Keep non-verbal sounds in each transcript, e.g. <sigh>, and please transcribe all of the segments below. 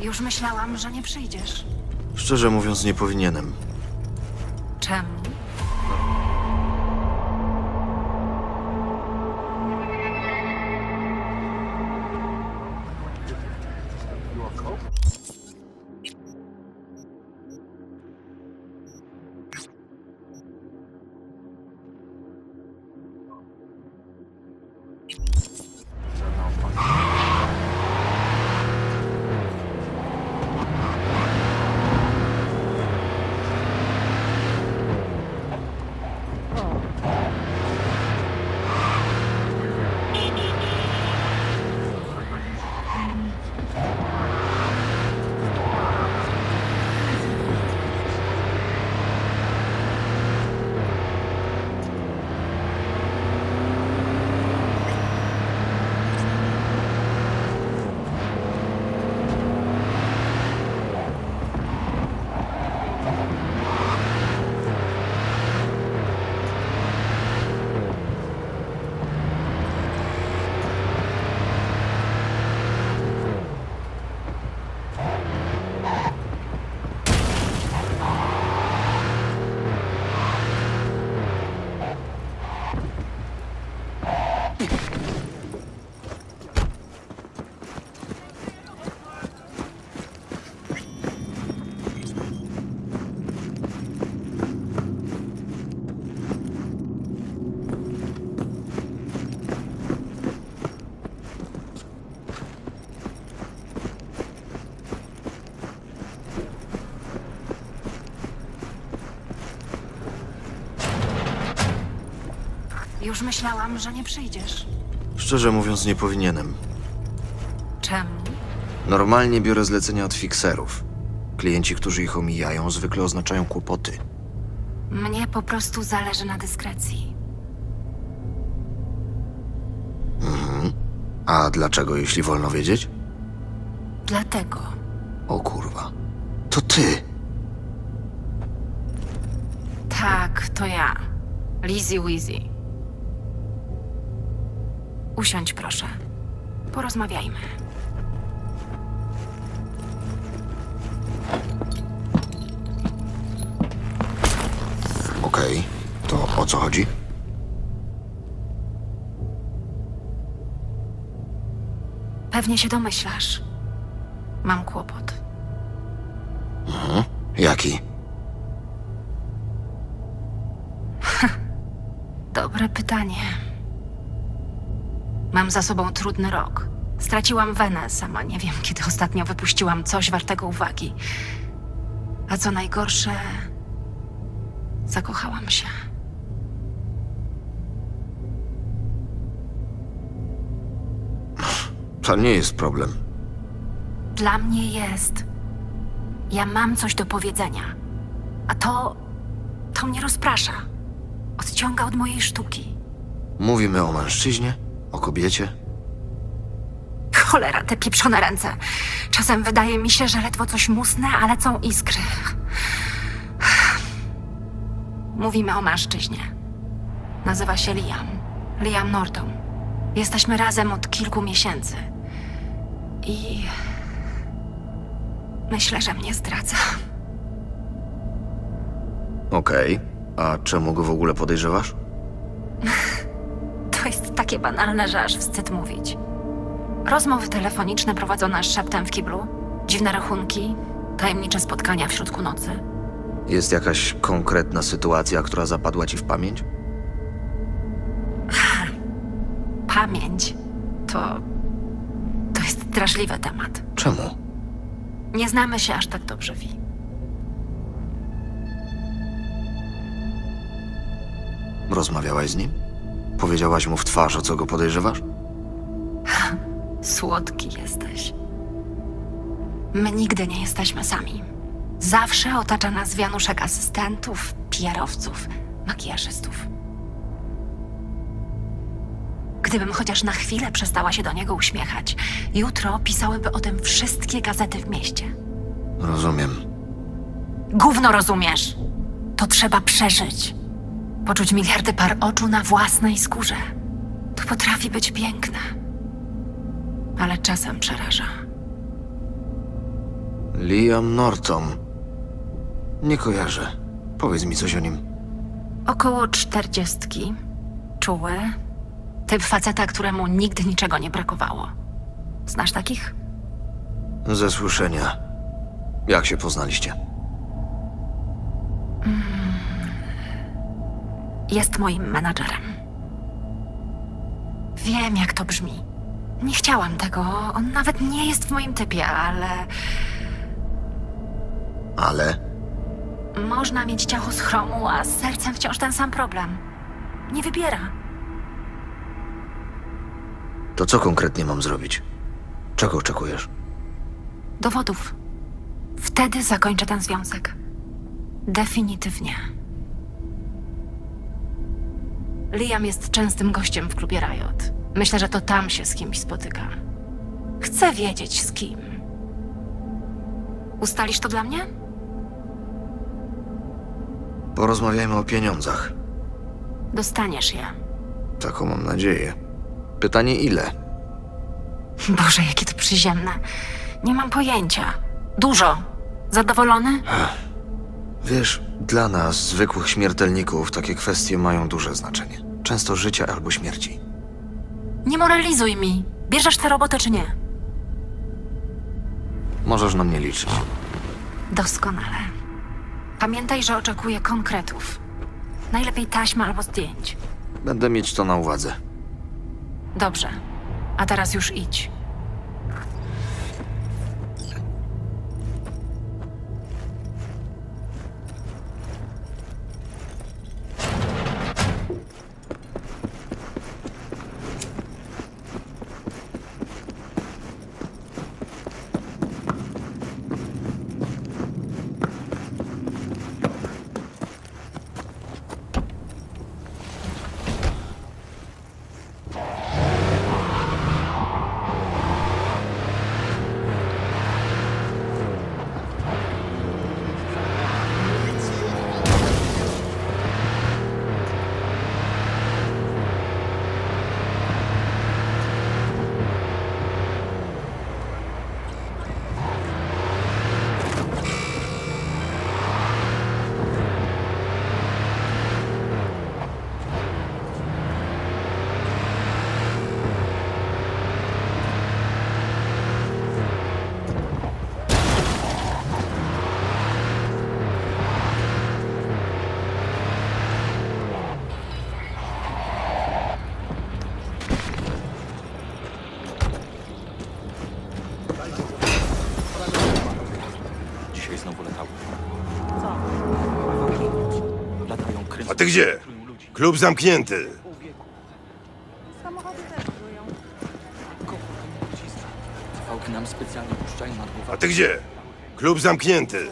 Już myślałam, że nie przyjdziesz. Szczerze mówiąc, nie powinienem. Czemu? Już myślałam, że nie przyjdziesz. Szczerze mówiąc, nie powinienem. Czemu? Normalnie biorę zlecenia od fikserów. Klienci, którzy ich omijają, zwykle oznaczają kłopoty. Mnie po prostu zależy na dyskrecji. A dlaczego, jeśli wolno wiedzieć? Dlatego. O kurwa. To ty! Tak, to ja. Lizzie Weezy. Usiądź proszę. Porozmawiajmy. Okej, to o co chodzi? Pewnie się domyślasz. Mam kłopot. Jaki? <laughs> Dobre pytanie. Mam za sobą trudny rok. Straciłam wenę, sama nie wiem, kiedy ostatnio wypuściłam coś wartego uwagi. A co najgorsze, zakochałam się. To nie jest problem. Dla mnie jest. Ja mam coś do powiedzenia. A to. to mnie rozprasza. Odciąga od mojej sztuki. Mówimy o mężczyźnie, o kobiecie. Cholera, te pieprzone ręce. Czasem wydaje mi się, że ledwo coś musnę, a lecą iskry. Mówimy o mężczyźnie. Nazywa się Liam. Liam Norton. Jesteśmy razem od kilku miesięcy. I. Myślę, że mnie zdradza. Okej, a czemu go w ogóle podejrzewasz? <laughs> Takie banalne, że aż wstyd mówić. Rozmowy telefoniczne prowadzone szeptem w kiblu, dziwne rachunki, tajemnicze spotkania w środku nocy. Jest jakaś konkretna sytuacja, która zapadła ci w pamięć? <sighs> Pamięć to. to jest drażliwy temat. Czemu? Nie znamy się aż tak dobrze, Wi. Rozmawiałaś z nim? Powiedziałaś mu w twarz, o co go podejrzewasz? Słodki jesteś. My nigdy nie jesteśmy sami. Zawsze otacza nas wianuszek asystentów, PR-owców, makijażystów. Gdybym chociaż na chwilę przestała się do niego uśmiechać, jutro pisałyby o tym wszystkie gazety w mieście. Rozumiem. Gówno rozumiesz? To trzeba przeżyć. Poczuć miliardy par oczu na własnej skórze. To potrafi być piękne. Ale czasem przeraża. Liam Norton. Nie kojarzę. Powiedz mi coś o nim. Około czterdziestki. Czuły. Typ faceta, któremu nigdy niczego nie brakowało. Znasz takich? Ze słyszenia. Jak się poznaliście? Jest moim menadżerem. Wiem, jak to brzmi. Nie chciałam tego. On nawet nie jest w moim typie, ale Ale można mieć ciało z chromu, a z sercem wciąż ten sam problem. Nie wybiera. to co konkretnie mam zrobić? Czego oczekujesz? Dowodów. Wtedy zakończę ten związek. Definitywnie. Liam jest częstym gościem w klubie Riot. Myślę, że to tam się z kimś spotyka. Chcę wiedzieć z kim. Ustalisz to dla mnie? Porozmawiajmy o pieniądzach. Dostaniesz je. Taką mam nadzieję. Pytanie ile? Boże, jakie to przyziemne. Nie mam pojęcia. Dużo. Zadowolony? Wiesz, dla nas, zwykłych śmiertelników, takie kwestie mają duże znaczenie. Często życia albo śmierci. Nie moralizuj mi. Bierzesz tę robotę czy nie? Możesz na mnie liczyć. Doskonale. Pamiętaj, że oczekuję konkretów. Najlepiej taśma albo zdjęć. Będę mieć to na uwadze. Dobrze. A teraz już idź. Gdzie? Klub zamknięty. Fałki nam specjalnie puszczają głową. A ty gdzie? Klub zamknięty.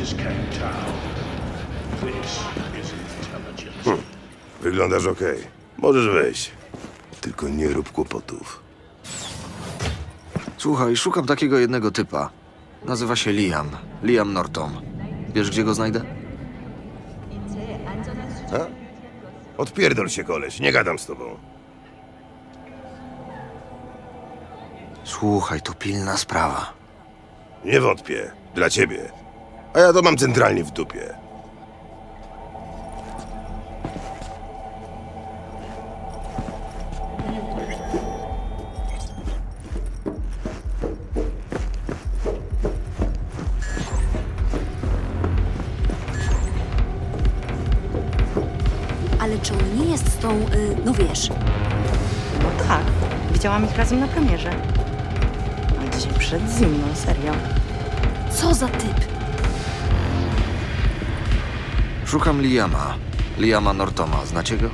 Is intelligence. Wyglądasz okej. Możesz wejść. Tylko nie rób kłopotów. Słuchaj, szukam takiego jednego typa. Nazywa się Liam. Liam Norton. Wiesz, gdzie go znajdę? A? Odpierdol się, koleś. Nie gadam z tobą. Słuchaj, to pilna sprawa. Nie wątpię. Dla ciebie. A ja to mam centralnie w dupie. Jest z tą, y, no wiesz? No tak, widziałam ich razem na premierze. A dzisiaj przed zimną, serio. Co za typ? Szukam Liama. Liama Nortoma. Znacie go?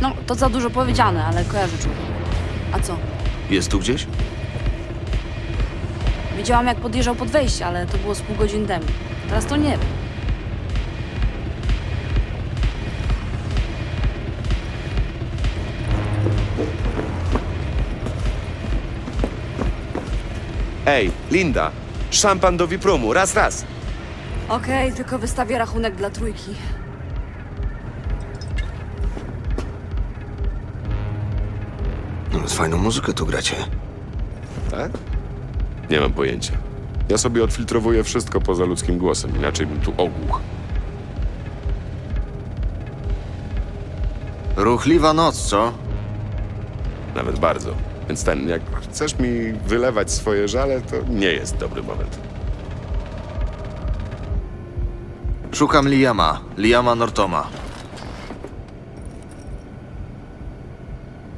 No, to za dużo powiedziane, ale kojarzę człowieka. A co? Jest tu gdzieś? Widziałam, jak podjeżdżał pod wejście, ale to było z pół godziny temu. Teraz to nie wiem. Ej, Linda! Szampan do Wipromu, raz, raz! Okej, tylko wystawię rachunek dla trójki. No, z fajną muzykę tu gracie. Tak? Nie mam pojęcia. Ja sobie odfiltrowuję wszystko poza ludzkim głosem, inaczej bym tu ogłuch. Ruchliwa noc, co? Nawet bardzo. Więc ten, jak chcesz mi wylewać swoje żale, to nie jest dobry moment. Szukam Liama. Liama Nortoma.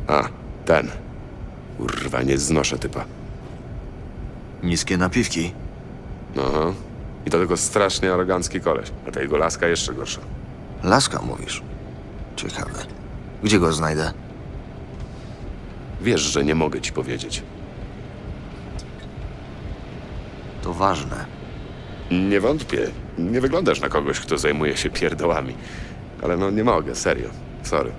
A, ten. Kurwa, nie znoszę typa. Niskie napiwki. No. I to tylko strasznie arogancki koleś. A ta jego laska jeszcze gorsza. Laska, mówisz? Ciekawe. Gdzie go znajdę? Wiesz, że nie mogę ci powiedzieć. To ważne. Nie wątpię. Nie wyglądasz na kogoś, kto zajmuje się pierdołami. Ale no nie mogę, serio. Sorry.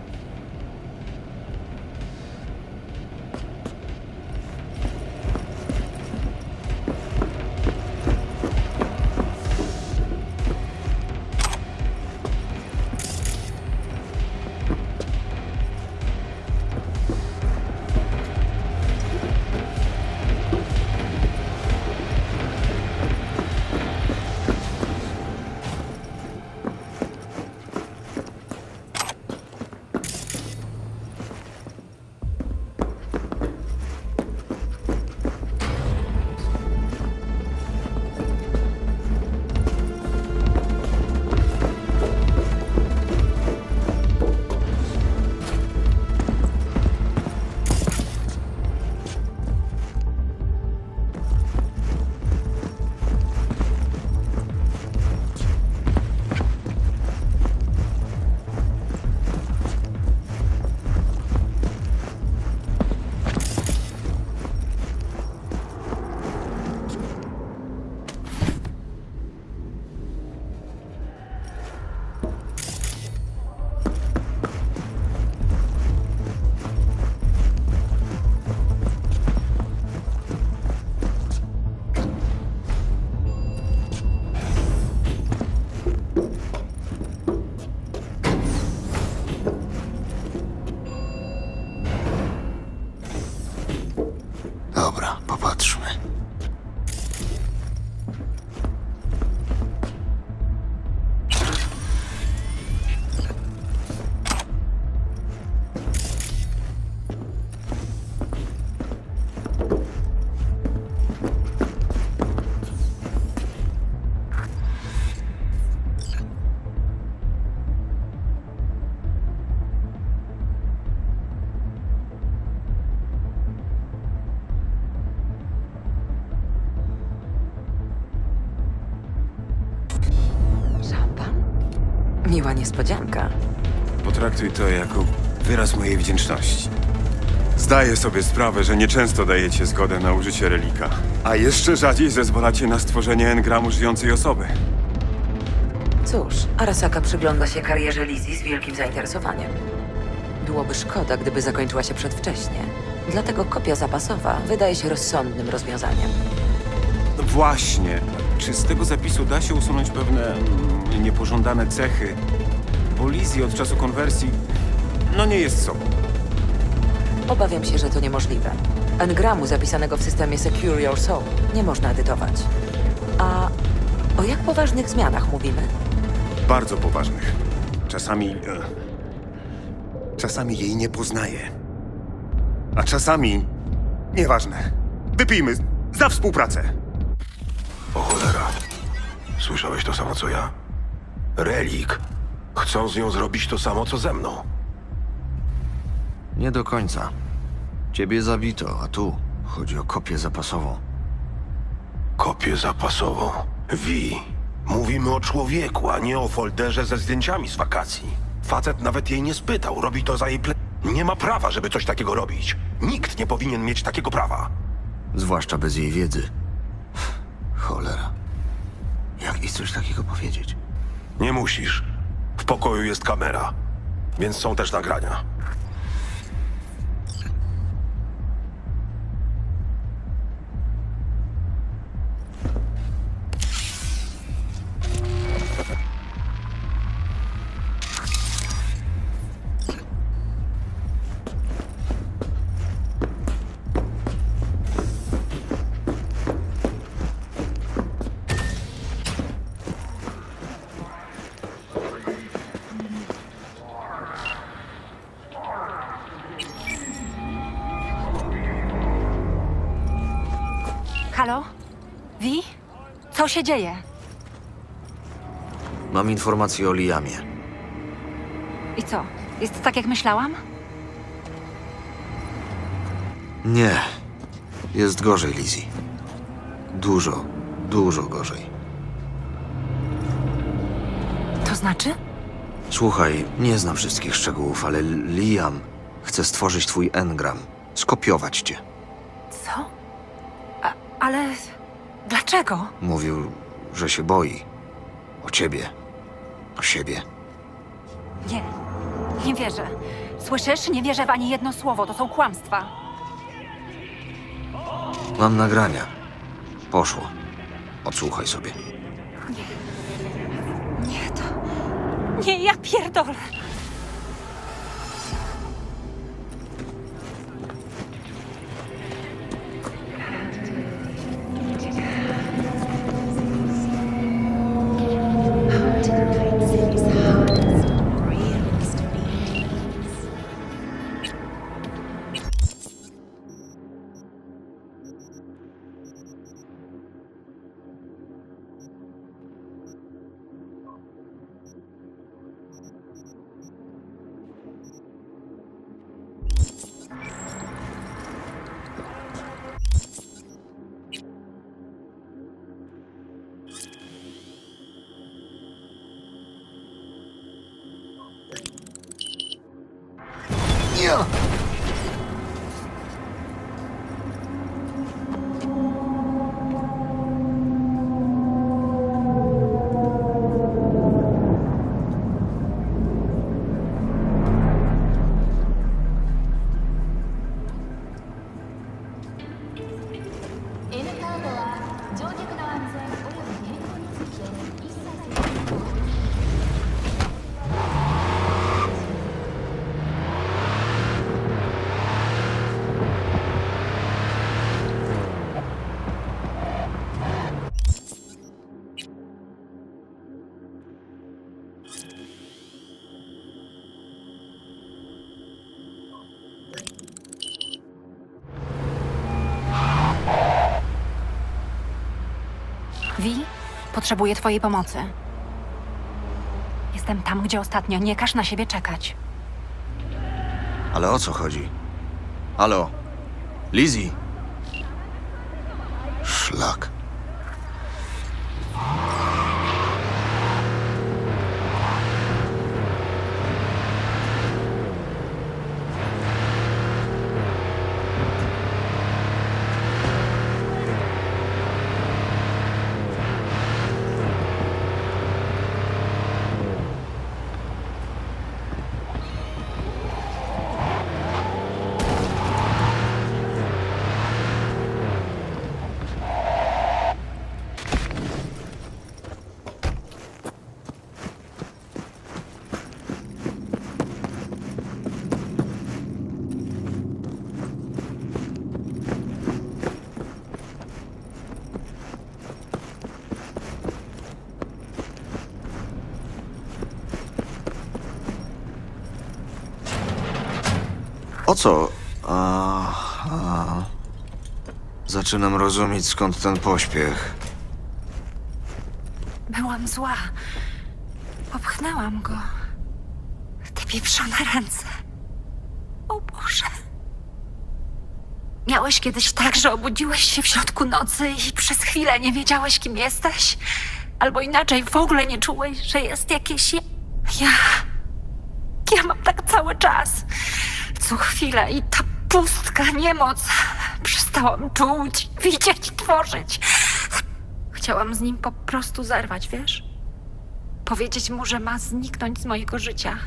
Niespodzianka. Potraktuj to jako wyraz mojej wdzięczności. Zdaję sobie sprawę, że nieczęsto dajecie zgodę na użycie relika, a jeszcze rzadziej zezwalacie na stworzenie engramu żyjącej osoby. Cóż, Arasaka przygląda się karierze Lizzie z wielkim zainteresowaniem. Byłoby szkoda, gdyby zakończyła się przedwcześnie. Dlatego kopia zapasowa wydaje się rozsądnym rozwiązaniem. No właśnie. Czy z tego zapisu da się usunąć pewne mm, niepożądane cechy? Bo Lizzie od czasu konwersji, no nie jest sobą. Obawiam się, że to niemożliwe. Engramu zapisanego w systemie Secure Your Soul nie można edytować. A o jak poważnych zmianach mówimy? Bardzo poważnych. Czasami. E, czasami jej nie poznaję. A czasami. Nieważne. Wypijmy za współpracę. O cholera. Słyszałeś to samo co ja? Relik. Chcą z nią zrobić to samo co ze mną. Nie do końca. Ciebie zabito, a tu chodzi o kopię zapasową. Kopię zapasową. Wi. Mówimy o człowieku, a nie o folderze ze zdjęciami z wakacji. Facet nawet jej nie spytał, robi to za jej ple... Nie ma prawa, żeby coś takiego robić. Nikt nie powinien mieć takiego prawa. Zwłaszcza bez jej wiedzy. Cholera. Jak jej coś takiego powiedzieć? Nie musisz. W pokoju jest kamera, więc są też nagrania. Co się dzieje? Mam informację o Liamie. I co? Jest tak, jak myślałam? Nie. Jest gorzej, Lizzie. Dużo, dużo gorzej. To znaczy? Słuchaj, nie znam wszystkich szczegółów, ale Liam chce stworzyć twój engram. Skopiować cię. Co? A, ale... Dlaczego? Mówił, że się boi. O ciebie. O siebie. Nie. Nie wierzę. Słyszysz? Nie wierzę w ani jedno słowo. To są kłamstwa. Mam nagrania. Poszło. Odsłuchaj sobie. Nie, to... Nie, ja pierdolę. Potrzebuję twojej pomocy. Jestem tam, gdzie ostatnio. Nie każ na siebie czekać. Ale o co chodzi? Halo? Lizzie? Szlak. Co? A, a. Zaczynam rozumieć skąd ten pośpiech. Byłam zła. Popchnęłam go. Te pieprzone ręce. O Boże. Miałeś kiedyś tak, że obudziłeś się w środku nocy i przez chwilę nie wiedziałeś, kim jesteś? Albo inaczej, w ogóle nie czułeś, że jest jakieś... ja- Ja... Ja mam tak cały czas. Co chwilę i ta pustka, niemoc. Przestałam czuć, widzieć, tworzyć. Chciałam z nim po prostu zerwać, wiesz? Powiedzieć mu, że ma zniknąć z mojego życia.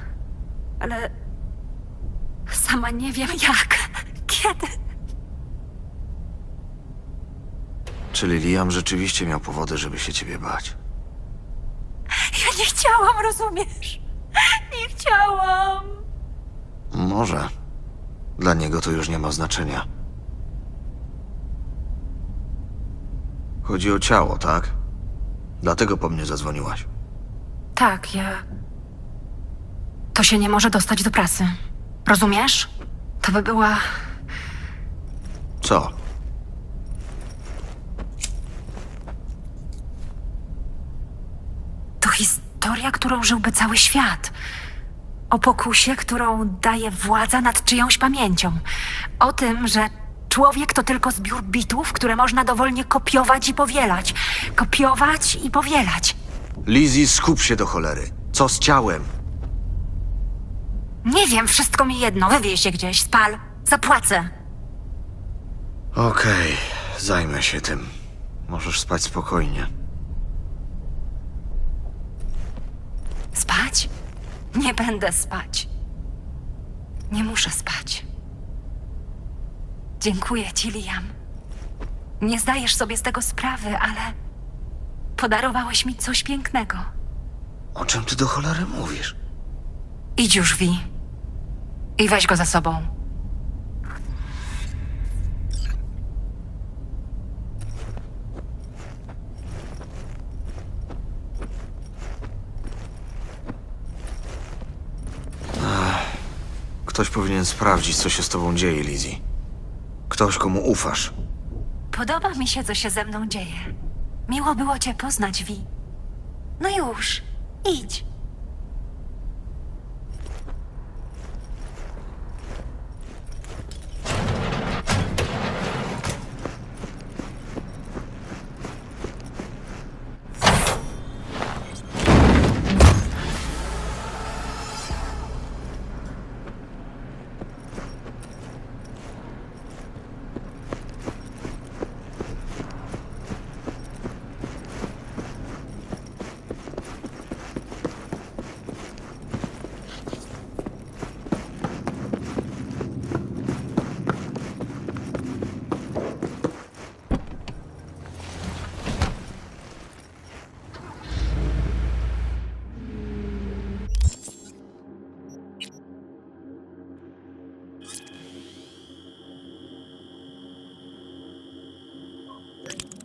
Ale sama nie wiem jak, <laughs> kiedy. Czyli Liam rzeczywiście miał powody, żeby się ciebie bać. Ja nie chciałam, rozumiesz? Nie chciałam. Może. Dla niego to już nie ma znaczenia. Chodzi o ciało, tak? Dlatego po mnie zadzwoniłaś. Tak, ja. To się nie może dostać do prasy. Rozumiesz? To by była. Co? To historia, którą żyłby cały świat. O pokusie, którą daje władza nad czyjąś pamięcią. O tym, że człowiek to tylko zbiór bitów, które można dowolnie kopiować i powielać. Kopiować i powielać. Lizzie, skup się do cholery. Co z ciałem? Nie wiem, wszystko mi jedno. Wywieź się gdzieś, spal. Zapłacę. Okej, zajmę się tym. Możesz spać spokojnie. Spać? Nie będę spać. Nie muszę spać. Dziękuję ci, Liam. Nie zdajesz sobie z tego sprawy, ale podarowałeś mi coś pięknego. O czym ty do cholery mówisz? Idź już, Wi. I weź go za sobą. Ktoś powinien sprawdzić, co się z tobą dzieje, Lizzie. Ktoś, komu ufasz. Podoba mi się, co się ze mną dzieje. Miło było cię poznać, Wi. No już, idź. Nie